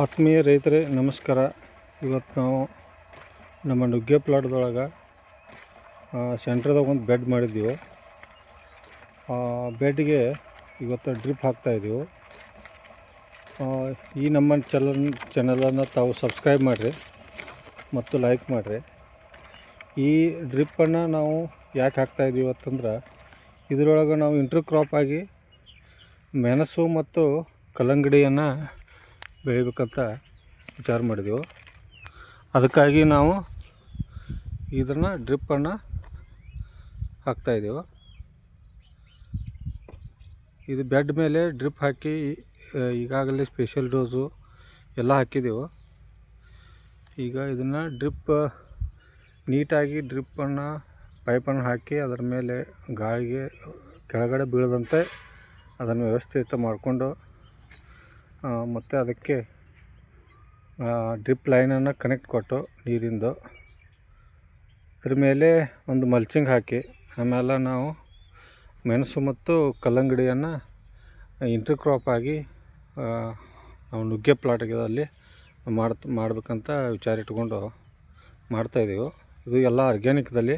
ಆತ್ಮೀಯ ರೈತರೇ, ನಮಸ್ಕಾರ. ಇವತ್ತು ನಾವು ನಮ್ಮ ನುಗ್ಗೆ ಪ್ಲಾಟ್ದೊಳಗೆ ಸೆಂಟ್ರದಾಗ ಒಂದು ಬೆಡ್ ಮಾಡಿದ್ದೀವಿ. ಬೆಡ್ಗೆ ಇವತ್ತು ಡ್ರಿಪ್ ಹಾಕ್ತಾಯಿದ್ದೀವಿ ಈ ನಮ್ಮ ಚಲನ್ ಚಾನಲನ್ನು ತಾವು ಸಬ್ಸ್ಕ್ರೈಬ್ ಮಾಡಿರಿ ಮತ್ತು ಲೈಕ್ ಮಾಡಿರಿ. ಈ ಡ್ರಿಪ್ಪನ್ನು ನಾವು ಯಾಕೆ ಹಾಕ್ತಾಯಿದ್ದೀವಿ ಅಂತಂದ್ರೆ, ಇದರೊಳಗೆ ನಾವು ಇಂಟ್ರ್ ಕ್ರಾಪ್ ಆಗಿ ಮೆಣಸು ಮತ್ತು ಕಲ್ಲಂಗಡಿಯನ್ನು ಬೆಳಿಬೇಕಂತ ವಿಚಾರ ಮಾಡಿದೆವು. ಅದಕ್ಕಾಗಿ ನಾವು ಇದನ್ನು ಡ್ರಿಪ್ಪನ್ನು ಹಾಕ್ತಾಯಿದ್ದೆವು ಇದು ಬೆಡ್ ಮೇಲೆ ಡ್ರಿಪ್ ಹಾಕಿ, ಈಗಾಗಲೇ ಸ್ಪೆಷಲ್ ಡೋಸು ಎಲ್ಲ ಹಾಕಿದೆವು. ಈಗ ಇದನ್ನು ಡ್ರಿಪ್ ನೀಟಾಗಿ ಡ್ರಿಪ್ಪನ್ನು ಪೈಪನ್ನು ಹಾಕಿ, ಅದರ ಮೇಲೆ ಗಾಳಿಗೆ ಕೆಳಗಡೆ ಬೀಳದಂತೆ ಅದನ್ನು ವ್ಯವಸ್ಥಿತ ಮಾಡಿಕೊಂಡು ಮತ್ತು ಅದಕ್ಕೆ ಡ್ರಿಪ್ ಲೈನನ್ನು ಕನೆಕ್ಟ್ ಕೊಟ್ಟು ನೀರಿಂದು. ಅದ್ರ ಮೇಲೆ ಒಂದು ಮಲ್ಚಿಂಗ್ ಹಾಕಿ, ಆಮೇಲೆ ನಾವು ಮೆಣಸು ಮತ್ತು ಕಲ್ಲಂಗಡಿಯನ್ನು ಇಂಟ್ರ್ ಕ್ರಾಪ್ ಆಗಿ ನಾವು ನುಗ್ಗೆ ಪ್ಲಾಟ್ಗಳಲ್ಲಿ ಮಾಡ್ತ, ಮಾಡಬೇಕಂತ ವಿಚಾರ ಇಟ್ಕೊಂಡು ಮಾಡ್ತಾಯಿದ್ದೀವಿ ಇದು ಎಲ್ಲ ಆರ್ಗ್ಯಾನಿಕ್ದಲ್ಲಿ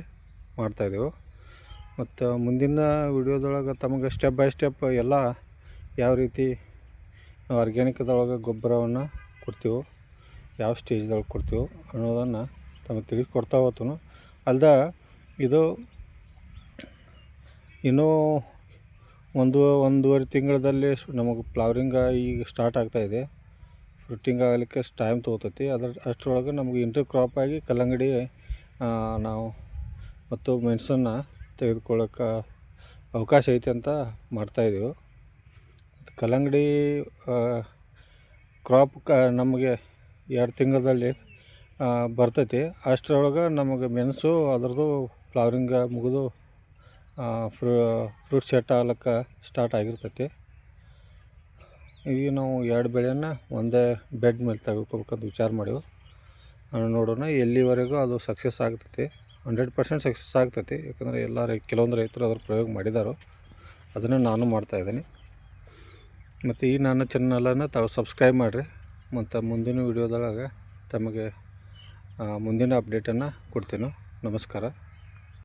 ಮಾಡ್ತಾಯಿದ್ದೀವಿ ಮತ್ತು ಮುಂದಿನ ವಿಡಿಯೋದೊಳಗೆ ತಮಗೆ ಸ್ಟೆಪ್ ಬೈ ಸ್ಟೆಪ್ ಎಲ್ಲ ಯಾವ ರೀತಿ ಆರ್ಗ್ಯಾನಿಕ್ದೊಳಗೆ ಗೊಬ್ಬರವನ್ನು ಕೊಡ್ತೀವೋ, ಯಾವ ಸ್ಟೇಜ್ದೊಳಗೆ ಕೊಡ್ತೀವೋ ಅನ್ನೋದನ್ನು ತಮಗೆ ತಿಳಿಸ್ಕೊಡ್ತಾ ಹೋತನು ಅಲ್ದ ಇದು ಇನ್ನೂ ಒಂದು, ಒಂದೂವರೆ ತಿಂಗಳಲ್ಲಿ ನಮಗೆ ಫ್ಲವರಿಂಗ ಈಗ ಸ್ಟಾರ್ಟ್ ಆಗ್ತಾಯಿದೆ ಫ್ರೂಟಿಂಗ್ ಆಗಲಿಕ್ಕೆ ಟೈಮ್ ತೊಗೋತೈತಿ ಅದ್ರ, ಅಷ್ಟರೊಳಗೆ ನಮಗೆ ಇಂಟರ್ ಕ್ರಾಪ್ ಆಗಿ ಕಲ್ಲಂಗಡಿ ನಾವು ಮತ್ತು ಮೆಣಸನ್ನು ತೆಗೆದುಕೊಳ್ಳೋಕೆ ಅವಕಾಶ ಐತೆ ಅಂತ ಮಾಡ್ತಾಯಿದ್ದೀವಿ ಕಲ್ಲಂಗಡಿ ಕ್ರಾಪ್ ಕ, ನಮಗೆ ಎರಡು ತಿಂಗಳಲ್ಲಿ ಬರ್ತೈತಿ. ಅಷ್ಟರೊಳಗೆ ನಮಗೆ ಮೆಣಸು, ಅದರದ್ದು ಫ್ಲವರಿಂಗ ಮುಗಿದು ಫ್ರೂ ಫ್ರೂಟ್ ಸೆಟ್ ಆಗ್ಲಿಕ್ಕೆ ಸ್ಟಾರ್ಟ್ ಆಗಿರ್ತೈತಿ. ಈಗ ನಾವು ಎರಡು ಬೆಳೆಯನ್ನು ಒಂದೇ ಬೆಡ್ ಮೇಲೆ ತೆಗೆದುಕೋಬೇಕಂತ ವಿಚಾರ ಮಾಡೀವಿ. ನೋಡೋಣ, ಎಲ್ಲಿವರೆಗೂ ಅದು ಸಕ್ಸಸ್ ಆಗ್ತೈತಿ. ಹಂಡ್ರೆಡ್ ಪರ್ಸೆಂಟ್ ಸಕ್ಸಸ್ ಆಗ್ತೈತಿ. ಯಾಕಂದರೆ ಎಲ್ಲ ರೈ ಕೆಲವೊಂದು ರೈತರು ಅದ್ರ ಪ್ರಯೋಗ ಮಾಡಿದಾರೋ. ಅದನ್ನು ನಾನು ಮಾಡ್ತಾಯಿದ್ದೀನಿ ಮತ್ತು ಈ ನನ್ನ ಚಾನಲನ್ನು ತಾವು ಸಬ್ಸ್ಕ್ರೈಬ್ ಮಾಡಿರಿ. ಮತ್ತು ಮುಂದಿನ ವಿಡಿಯೋದೊಳಗೆ ತಮಗೆ ಮುಂದಿನ ಅಪ್ಡೇಟನ್ನು ಕೊಡ್ತೀನಿ. ನಮಸ್ಕಾರ.